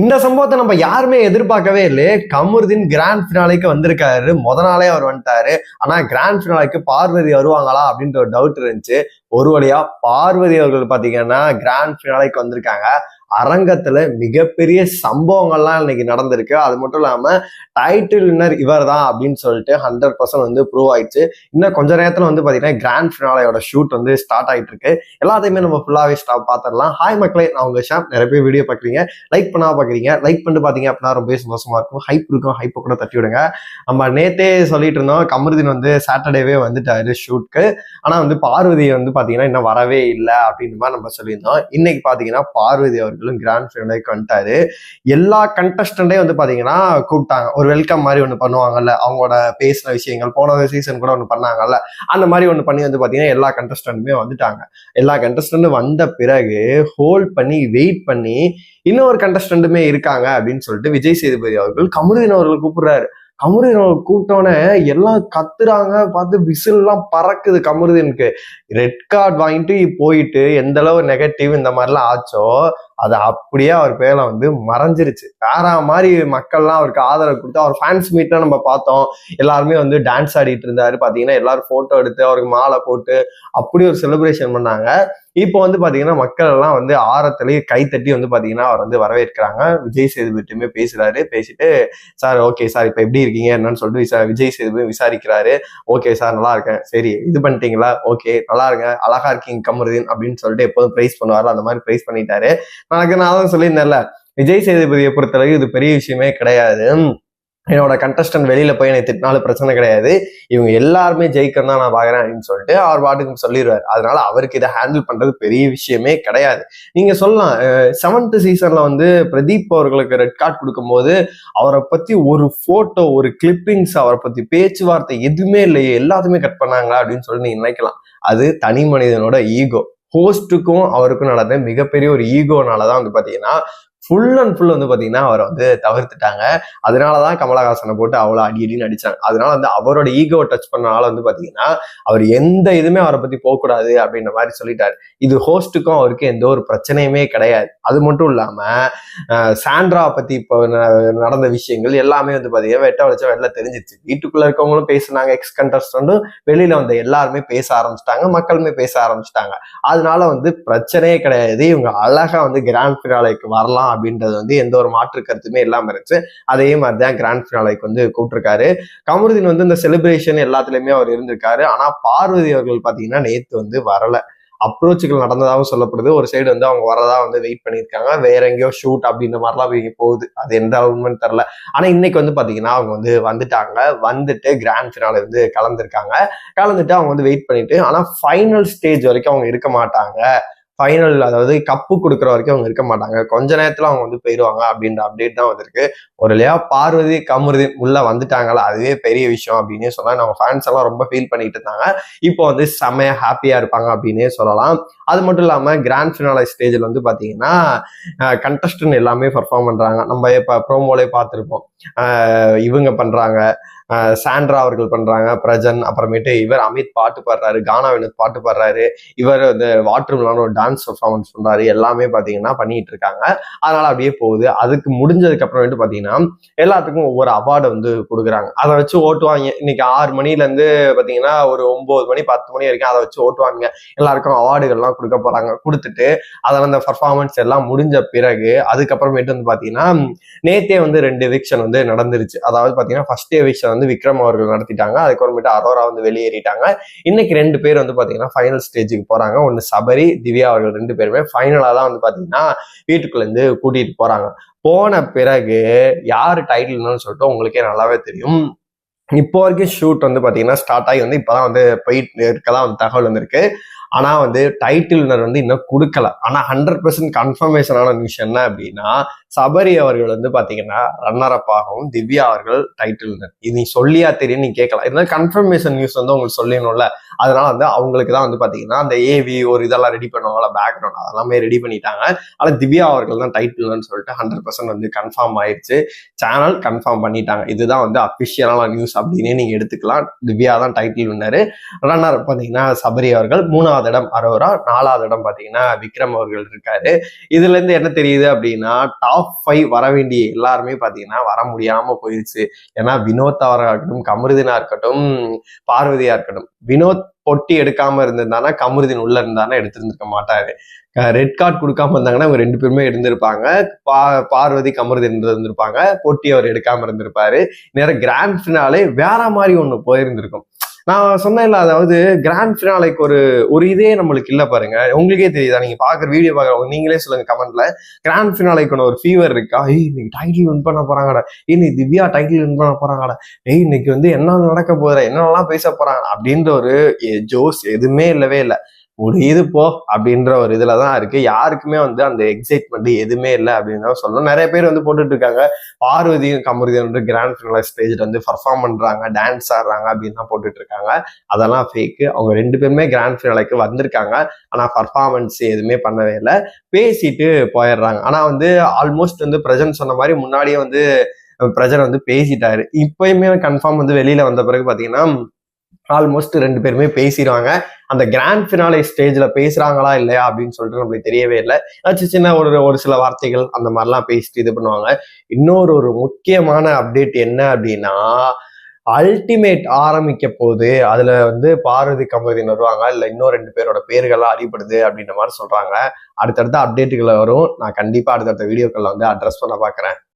இந்த சம்பவத்தை நம்ம யாருமே எதிர்பார்க்கவே இல்லையே. கமருதீன் கிராண்ட் ஃபினாலைக்கு வந்திருக்காரு. முத நாளே அவர் வந்துட்டாரு. ஆனா கிராண்ட் ஃபினாலைக்கு பார்வதி வருவாங்களா அப்படின்ற ஒரு டவுட் இருந்துச்சு. ஒரு வழியா பார்வதி அவர்கள் பாத்தீங்கன்னா கிராண்ட் ஃபினாலைக்கு வந்திருக்காங்க. அரங்கத்துல மிகப்பெரிய சம்பவங்கள்லாம் இன்னைக்கு நடந்திருக்கு. அது மட்டும் இல்லாம டைட்டில் வின்னர் இவர் தான் அப்படின்னு சொல்லிட்டு ஹண்ட்ரட் பர்சன்ட் வந்து ப்ரூவ் ஆயிடுச்சு. இன்னும் கொஞ்ச நேரத்துல வந்து பாத்தீங்கன்னா கிராண்ட் ஃபினாலையோட ஷூட் வந்து ஸ்டார்ட் ஆயிட்டு இருக்கு எல்லாத்தையுமே நம்ம ஃபுல்லாவே ஸ்டாப் பார்த்துடலாம் ஹாய் மக்களே நான் உங்க ஷாப் நிறைய பேர் வீடியோ பாக்குறீங்க. லைக் பண்ணா பாக்குறீங்க. லைக் பண்ணிட்டு பாத்தீங்க அப்படின்னா ரொம்ப சந்தோஷமா இருக்கும். ஹைப் இருக்கும். ஹைப்பை கூட தட்டி விடுங்க. நம்ம நேத்தே சொல்லிட்டு இருந்தோம் கமருதீன் வந்து சாட்டர்டேவே வந்துட்டாரு ஷூட்க்கு ஆனா வந்து பார்வதி வந்து பாத்தீங்கன்னா இன்னும் வரவே இல்லை அப்படின்ற மாதிரி நம்ம சொல்லியிருந்தோம். இன்னைக்கு பாத்தீங்கன்னா பார்வதி அவர்களும் கிராண்ட் ஃபைனலுக்கு வந்துட்டாரு எல்லா கண்டஸ்டன்டையும் வந்து பாத்தீங்கன்னா கூப்பிட்டாங்க. ஒரு வெல்கம் மாதிரி ஒன்று பண்ணுவாங்கல்ல அவங்களோட பேசின விஷயங்கள் போன சீசன் கூட ஒன்று பண்ணாங்கல்ல அந்த மாதிரி ஒன்று பண்ணி வந்து பாத்தீங்கன்னா எல்லா கண்டஸ்டண்ட்டுமே வந்துட்டாங்க. எல்லா கண்டஸ்டண்ட்டும் வந்த பிறகு ஹோல்ட் பண்ணி வெயிட் பண்ணி இன்னொரு கண்டஸ்டண்ட்டுமே இருக்காங்க அப்படின்னு சொல்லிட்டு விஜய் சேதுபதி அவர்கள் கமருதீன் அவர்கள் கூப்பிடுறாரு. கமருதீன் அவர்கள் கூப்பிட்டோன்னே எல்லாம் கத்துறாங்க பார்த்து விசில் எல்லாம் பறக்குது கமருதீனுக்கு ரெட் கார்டு வாங்கிட்டு போயிட்டு எந்த அளவு நெகட்டிவ் இந்த மாதிரிலாம் ஆச்சோ அது அப்படியே அவர் பேர்ல வந்து மறைஞ்சிருச்சு. வேற மாதிரி மக்கள்லாம் அவருக்கு ஆதரவு கொடுத்து அவர் ஃபேன்ஸ் மீட்லாம் நம்ம பார்த்தோம். எல்லாருமே வந்து டான்ஸ் ஆடிட்டு இருந்தாரு. பாத்தீங்கன்னா எல்லாரும் போட்டோ எடுத்து அவருக்கு மாலை போட்டு அப்படி ஒரு செலிப்ரேஷன் பண்ணாங்க. இப்போ வந்து பாத்தீங்கன்னா மக்கள் எல்லாம் வந்து ஆரத்திலேயே கை தட்டி வந்து பாத்தீங்கன்னா அவர் வந்து வரவேற்கிறாங்க. விஜய் சேதுபதியுமே பேசுறாரு. பேசிட்டு சார் ஓகே சார் இப்போ எப்படி இருக்கீங்க? என்னன்னு சொல்லிட்டு விசா விஜய் சேதுபதி விசாரிக்கிறாரு. ஓகே சார் நல்லா இருக்கேன். சரி இது பண்ணிட்டீங்களா? ஓகே நல்லா இருங்க. அழகா இருக்கீங்க கமருதீன் அப்படின்னு சொல்லிட்டு எப்போதும் ப்ரைஸ் பண்ணுவாரு. அந்த மாதிரி ப்ரைஸ் பண்ணிட்டாரு. எனக்கு நான் தான் சொல்லியிருந்தேன்ல விஜய் சேதுபதியை பொறுத்தளவு இது பெரிய விஷயமே கிடையாது. என்னோட கண்டஸ்டன்ட் வெளியில போய் என்னை திட்டினாலும் பிரச்சனை கிடையாது. இவங்க எல்லாருமே ஜெயிக்கணும் தான் நான் பாக்குறேன் அப்படின்னு சொல்லிட்டு அவர் பாட்டுக்கு சொல்லிடுவார். அதனால அவருக்கு இதை ஹேண்டில் பண்றது பெரிய விஷயமே கிடையாது. நீங்க சொல்லலாம் செவன்த் சீசன்ல வந்து பிரதீப் அவர்களுக்கு ரெட் கார்டு கொடுக்கும்போது அவரை பத்தி ஒரு போட்டோ ஒரு கிளிப்பிங்ஸ் அவரை பத்தி பேச்சுவார்த்தை எதுவுமே இல்லையே எல்லாத்தையுமே கட் பண்ணாங்களா அப்படின்னு சொல்லி நீங்க நினைக்கலாம். அது தனி மனிதனோட ஈகோ ஹோஸ்ட்டுக்கும் அவருக்கும் நடந்த மிகப்பெரிய ஒரு ஈகோனால தான் வந்து பார்த்தீங்கன்னா ஃபுல் அண்ட் ஃபுல் வந்து பார்த்தீங்கன்னா அவரை வந்து தவிர்த்துட்டாங்க. அதனால தான் கமலஹாசனை போட்டு அவ்வளோ அடி அடின்னு அடிச்சாங்க. அதனால வந்து அவரோட ஈகோ டச் பண்ணனால வந்து பார்த்தீங்கன்னா அவர் எந்த இதுவுமே அவரை பற்றி போகக்கூடாது அப்படின்ற மாதிரி சொல்லிட்டாரு. இது ஹோஸ்ட்டுக்கும் அவருக்கு எந்த ஒரு பிரச்சனையுமே கிடையாது. அது மட்டும் இல்லாமல் சாண்ட்ரா பற்றி இப்போ ந- நடந்த விஷயங்கள் எல்லாமே வந்து பார்த்தீங்கன்னா வெட்ட வளச்ச வெளில தெரிஞ்சிச்சு வீட்டுக்குள்ளே இருக்கவங்களும் பேசுனாங்க எக்ஸ் கண்டஸ்டண்டும் வெளியில் வந்த எல்லாருமே பேச ஆரம்பிச்சிட்டாங்க மக்களுமே பேச ஆரம்பிச்சிட்டாங்க. அதனால வந்து பிரச்சனையே கிடையாது. இவங்க அழகாக வந்து கிராண்ட் ஃபினாலைக்கு வரலாம் அப்படின்றது வந்து எந்த ஒரு மாற்று கருத்துமே இல்லாமல் இருந்துச்சு. அதே மாதிரி தான் கிராண்ட் ஃபினாலைக்கு வந்து கூப்பிட்டுருக்காரு. கமருதீன் வந்து இந்த செலிப்ரேஷன் எல்லாத்துலேயுமே அவர் இருந்திருக்காரு. ஆனால் பார்வதி அவர்கள் பார்த்தீங்கன்னா நேற்று வந்து வரலை. அப்ரோச்சுகள் நடந்ததாகவும் சொல்லப்படுது. ஒரு சைடு வந்து அவங்க வரதா வந்து வெயிட் பண்ணியிருக்காங்க. வேற எங்கேயோ ஷூட் அப்படின்ற மாதிரிலாம் இங்கே போகுது. அது எந்த உண்மைன்னு தெரில ஆனால் இன்னைக்கு வந்து பார்த்தீங்கன்னா அவங்க வந்து வந்துட்டாங்க. வந்துட்டு கிராண்ட் ஃபினால வந்து கலந்துருக்காங்க. கலந்துட்டு அவங்க வந்து வெயிட் பண்ணிட்டு ஆனால் ஃபைனல் ஸ்டேஜ் வரைக்கும் அவங்க இருக்க மாட்டாங்க. ஃபைனல் அதாவது கப்பு கொடுக்குற வரைக்கும் அவங்க இருக்க மாட்டாங்க. கொஞ்ச நேரத்தில் அவங்க வந்து போயிடுவாங்க அப்படின்ற அப்டேட் தான் வந்திருக்கு. ஒரு லேயா பார்வதி கமருதி உள்ள வந்துட்டாங்களா? அதுவே பெரிய விஷயம் அப்படின்னே சொல்லலாம். நம்ம ஃபேன்ஸ் எல்லாம் ரொம்ப ஃபீல் பண்ணிட்டு இருந்தாங்க. இப்போ வந்து செமையா ஹாப்பியா இருப்பாங்க அப்படின்னே சொல்லலாம். அது மட்டும் இல்லாமல் கிராண்ட் ஃபினாலே ஸ்டேஜில் வந்து பார்த்தீங்கன்னா கண்டஸ்டன் எல்லாமே பர்ஃபார்ம் பண்ணுறாங்க நம்ம இப்போ ப்ரோமோலே பார்த்துருப்போம். இவங்க பண்ணுறாங்க சாண்ட்ரா அவர்கள் பண்றாங்க. பிரஜன் அப்புறமேட்டு இவர் அமித் பாட்டு பாடுறாரு. கானா வினோத் பாட்டு பாடுறாரு. இவர் இந்த வாட்டர் மிலான ஒரு டான்ஸ் பர்ஃபார்மன்ஸ் பண்ணுறாரு எல்லாமே பார்த்தீங்கன்னா பண்ணிட்டு இருக்காங்க அதனால அப்படியே போகுது. அதுக்கு முடிஞ்சதுக்கு அப்புறமேட்டு பார்த்தீங்கன்னா எல்லாத்துக்கும் ஒவ்வொரு அவார்டு வந்து கொடுக்குறாங்க. அதை வச்சு ஓட்டுவாங்க இன்னைக்கு ஆறு மணிலேருந்து பார்த்தீங்கன்னா ஒரு ஒம்பது மணி பத்து மணி வரைக்கும் அதை வச்சு ஓட்டுவாங்க எல்லாருக்கும் அவார்டுகள்லாம் கொடுக்க போறாங்க. கொடுத்துட்டு அதில் அந்த பர்ஃபார்மன்ஸ் எல்லாம் முடிஞ்ச பிறகு அதுக்கப்புறமேட்டு வந்து பார்த்தீங்கன்னா நேத்தே வந்து ரெண்டு எவிக்ஷன் வந்து நடந்துருச்சு. அதாவது பார்த்தீங்கன்னா ஃபர்ஸ்ட் எவிக்ஷன் வந்து விக்ரம் அவர்கள் நடத்திட்டாங்க. அதுக்கப்புறமேட்டு அரோரா வந்து வெளியேறிட்டாங்க. இன்னைக்கு ரெண்டு பேர் வந்து பார்த்தீங்கன்னா ஃபைனல் ஸ்டேஜுக்கு போகிறாங்க ஒன்று சபரி திவ்யா அவர்கள் ரெண்டு பேருமே ஃபைனலாக தான் வந்து பாத்தீங்கன்னா வீட்டுக்குள்ள இருந்து கூட்டிட்டு போறாங்க. போன பிறகு யாரு டைட்டில்னு சொல்லிட்டு உங்களுக்கே நல்லாவே தெரியும். இப்போ வரைக்கும் ஷூட் வந்து பாத்தீங்கன்னா ஸ்டார்ட் ஆகி வந்து இப்பதான் வந்து போயிட்டு இருக்கதான் வந்து தகவல் வந்திருக்கு. ஆனால் வந்து டைட்டில் வந்து இன்னும் கொடுக்கல. ஆனால் ஹண்ட்ரட் பர்சன்ட் கன்ஃபர்மேஷனான நியூஸ் என்ன அப்படின்னா சபரி அவர்கள் வந்து பார்த்தீங்கன்னா ரன்னர் அப் ஆகவும் திவ்யா அவர்கள் டைட்டில் இது நீ சொல்லியா தெரியும் நீ கேட்கலாம். இருந்தாலும் கன்ஃபர்மேஷன் நியூஸ் வந்து உங்களுக்கு சொல்லணும்ல அதனால வந்து அவங்களுக்கு தான் வந்து பார்த்தீங்கன்னா அந்த ஏவி ஒரு இதெல்லாம் ரெடி பண்ணுவாங்கல்ல பேக்ரவுண்ட் அதெல்லாமே ரெடி பண்ணிட்டாங்க. ஆனால் திவ்யா அவர்கள் தான் டைட்டில்னு சொல்லிட்டு ஹண்ட்ரட் பர்சன்ட் வந்து கன்ஃபார்ம் ஆயிடுச்சு சேனல் கன்ஃபார்ம் பண்ணிட்டாங்க. இதுதான் வந்து அஃபிஷியலான நியூஸ் அப்படின்னே நீங்கள் எடுத்துக்கலாம். திவ்யா தான் டைட்டில் வின்னர் ரன்னர் பார்த்தீங்கன்னா சபரி அவர்கள் மூணாவது மூணாவது இடம் அரோரா. நாலாவது இடம் பாத்தீங்கன்னா விக்ரம் அவர்கள் இருக்காரு. இதுல இருந்து என்ன தெரியுது அப்படின்னா டாப் ஃபைவ் வர வேண்டிய எல்லாருமே பாத்தீங்கன்னா வர முடியாம போயிருச்சு. ஏன்னா வினோத் அவராக இருக்கட்டும் கமருதினா இருக்கட்டும் பார்வதியா இருக்கட்டும் வினோத் பொட்டி எடுக்காம இருந்திருந்தானா கமருதின் உள்ள இருந்தானா எடுத்திருந்திருக்க மாட்டாரு. ரெட் கார்டு கொடுக்காம இருந்தாங்கன்னா அவங்க ரெண்டு பேருமே இருந்திருப்பாங்க பா பார்வதி கமருதி இருந்திருப்பாங்க. பொட்டி அவர் எடுக்காம இருந்திருப்பாரு. நேரம் கிராண்ட் ஃபினாலே வேற மாதிரி ஒண்ணு போயிருந்திருக்கும். நான் சொன்னேன்ல அதாவது கிராண்ட் ஃபினாலைக்கு ஒரு ஒரு இதே நம்மளுக்கு இல்லை பாருங்க. உங்களுக்கே தெரியுதா? நீங்க பாக்குற வீடியோ பாக்குறவங்க நீங்களே சொல்லுங்க கமெண்ட்ல கிராண்ட் ஃபினாலைக்கான ஒரு ஃபீவர் இருக்கா? ஏய் இன்னைக்கு டைட்டில் வின் பண்ண போறாங்கடா. ஏய் இன்னைக்கு திவ்யா டைட்டில் வின் பண்ண போறாங்கடா. ஏய் இன்னைக்கு வந்து என்ன நடக்க போகுதுடா என்னென்னலாம் பேச போறாங்க? அப்படின்ற ஒரு ஜோஸ் எதுவுமே இல்லவே இல்லை. முடியுது போ அப்படின்ற ஒரு இதுல தான் இருக்கு. யாருக்குமே வந்து அந்த எக்ஸைட்மெண்ட் எதுவுமே இல்லை அப்படின்னு தான் சொல்லணும். நிறைய பேர் வந்து போட்டுட்டு இருக்காங்க. பார்வதியும் கமருதியும் வந்து கிராண்ட் ஃபினால ஸ்டேஜில் வந்து பர்ஃபார்ம் பண்ணுறாங்க டான்ஸ் ஆடுறாங்க அப்படின்னு தான் போட்டுட்டு இருக்காங்க. அதெல்லாம் ஃபேக்கு அவங்க ரெண்டு பேருமே கிராண்ட் ஃபினாலைக்கு வந்திருக்காங்க. ஆனால் பர்ஃபார்மன்ஸ் எதுவுமே பண்ணவே இல்லை. பேசிட்டு போயிடுறாங்க. ஆனால் வந்து ஆல்மோஸ்ட் வந்து பிரசன்ட் சொன்ன மாதிரி முன்னாடியே வந்து பிரஜர் வந்து பேசிட்டாரு. இப்பயுமே கன்ஃபார்ம் வந்து வெளியில வந்த பிறகு பாத்தீங்கன்னா ஆல்மோஸ்ட் ரெண்டு பேருமே பேசிடுவாங்க அந்த கிராண்ட் ஃபினாலே ஸ்டேஜில் பேசுகிறாங்களா இல்லையா அப்படின்னு சொல்லிட்டு நம்மளுக்கு தெரியவே இல்லை. ஏதாச்சும் சின்ன ஒரு ஒரு சில வார்த்தைகள் அந்த மாதிரிலாம் பேசிட்டு இது பண்ணுவாங்க. இன்னொரு ஒரு முக்கியமான அப்டேட் என்ன அப்படின்னா அல்டிமேட் ஆரம்பிக்க போது அதுல வந்து பாரதி கம்பதி வருவாங்க. இல்ல இன்னும் ரெண்டு பேரோட பேர்கள்லாம் அறியப்படுது அப்படின்ற மாதிரி சொல்றாங்க. அடுத்தடுத்த அப்டேட்டுகளை வரும். நான் கண்டிப்பா அடுத்தடுத்த வீடியோக்களை வந்து அட்ரஸ் பண்ண பாக்குறேன்.